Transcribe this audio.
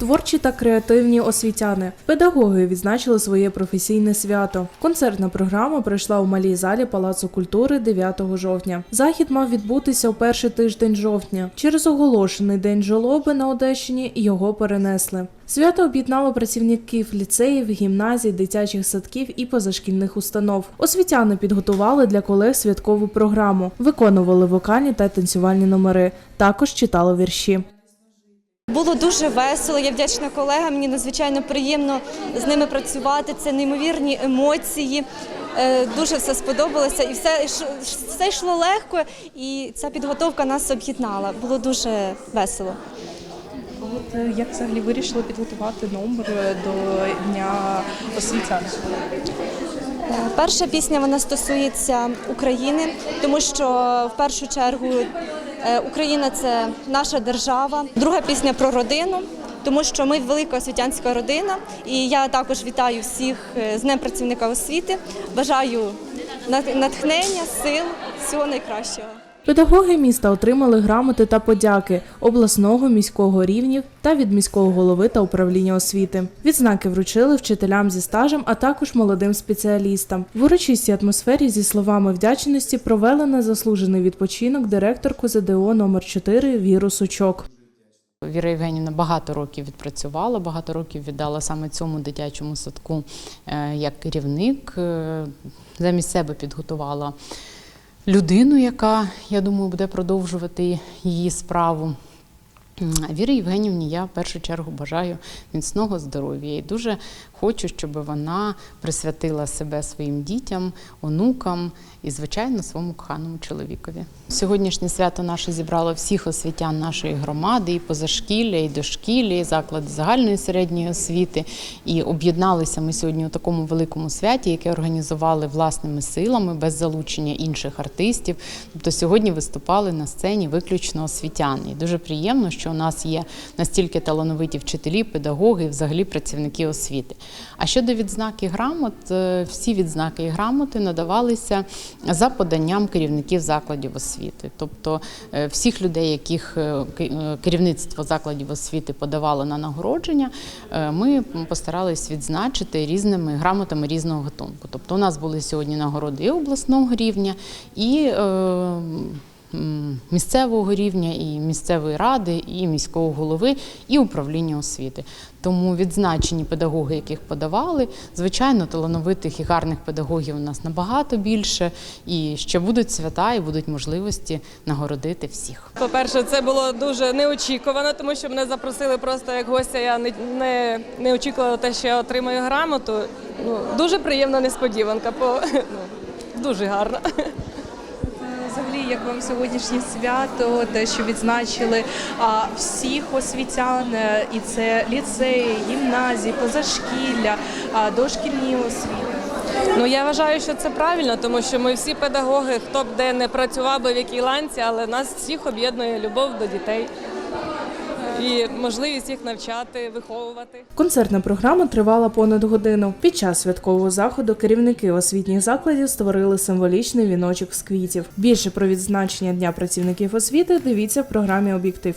Творчі та креативні освітяни. Педагоги відзначили своє професійне свято. Концертна програма пройшла у малій залі Палацу культури 9 жовтня. Захід мав відбутися у перший тиждень жовтня. Через оголошений день жолоби на Одещині його перенесли. Свято об'єднало працівників ліцеїв, гімназій, дитячих садків і позашкільних установ. Освітяни підготували для колег святкову програму, виконували вокальні та танцювальні номери. Також читали вірші. Було дуже весело. Я вдячна колегам. Мені надзвичайно приємно з ними працювати. Це неймовірні емоції. Е, Дуже все сподобалося, і все, все йшло легко. І ця підготовка нас об'єднала. Було дуже весело. От е, як взагалі вирішили підготувати номер е, до Дня освітян? Перша пісня вона стосується України, тому що в першу чергу Україна це наша держава. Друга пісня про родину. Тому що ми велика освітянська родина, і я також вітаю всіх е, з Днем працівника освіти. Бажаю нат- натхнення, сил, всього найкращого. Педагоги міста отримали грамоти та подяки обласного міського рівнів та від міського голови та управління освіти. Відзнаки вручили вчителям зі стажем, а також молодим спеціалістам. В урочистій атмосфері зі словами вдячності провели незаслужений відпочинок директорку ЗДО номер 4 Віру Сучок. Віра Євгенівна багато років відпрацювала, багато років віддала саме цьому дитячому садку е, як керівник. Е, Замість себе підготувала людину, яка, я думаю, буде продовжувати її справу. Вірі Євгенівні я в першу чергу бажаю міцного здоров'я і дуже хочу, щоб вона присвятила себе своїм дітям, онукам і, звичайно, своєму коханому чоловікові. Сьогоднішнє свято наше зібрало всіх освітян нашої громади, і позашкілля, і дошкілля, і заклади загальної середньої освіти. І об'єдналися ми сьогодні у такому великому святі, яке організували власними силами без залучення інших артистів. Тобто сьогодні виступали на сцені виключно освітяни. І дуже приємно, що у нас є настільки талановиті вчителі, педагоги і взагалі працівники освіти. А щодо відзнаки грамот, е, всі відзнаки і грамоти надавалися за поданням керівників закладів освіти. Тобто е, всіх людей, яких е, керівництво закладів освіти подавало на нагородження, ми постарались відзначити різними грамотами різного гатунку. Тобто у нас були сьогодні нагороди і обласного рівня, і місцевого рівня, і місцевої ради, і міського голови, і управління освіти. Тому відзначені педагоги, яких подавали, звичайно, талановитих і гарних педагогів у нас набагато більше. І ще будуть свята, і будуть можливості нагородити всіх. По-перше, це було дуже неочікувано, тому що мене запросили просто як гостя. Я не, не, не очікувала те, що я отримаю грамоту. Ну, дуже приємна несподіванка, бо ну, дуже гарно. Взагалі, як вам сьогоднішнє свято, те, що відзначили а, всіх освітян, е, і це ліцеї, гімназії, позашкілля, а, дошкільні освіти. Ну я вважаю, що це правильно, тому що ми всі педагоги, хто б де не працював би в якій ланці, але нас всіх об'єднує любов до дітей і можливість їх навчати, виховувати. Концертна програма тривала понад годину. Під час святкового заходу керівники освітніх закладів створили символічний віночок з квітів. Більше про відзначення Дня працівників освіти дивіться в програмі Об'єктив.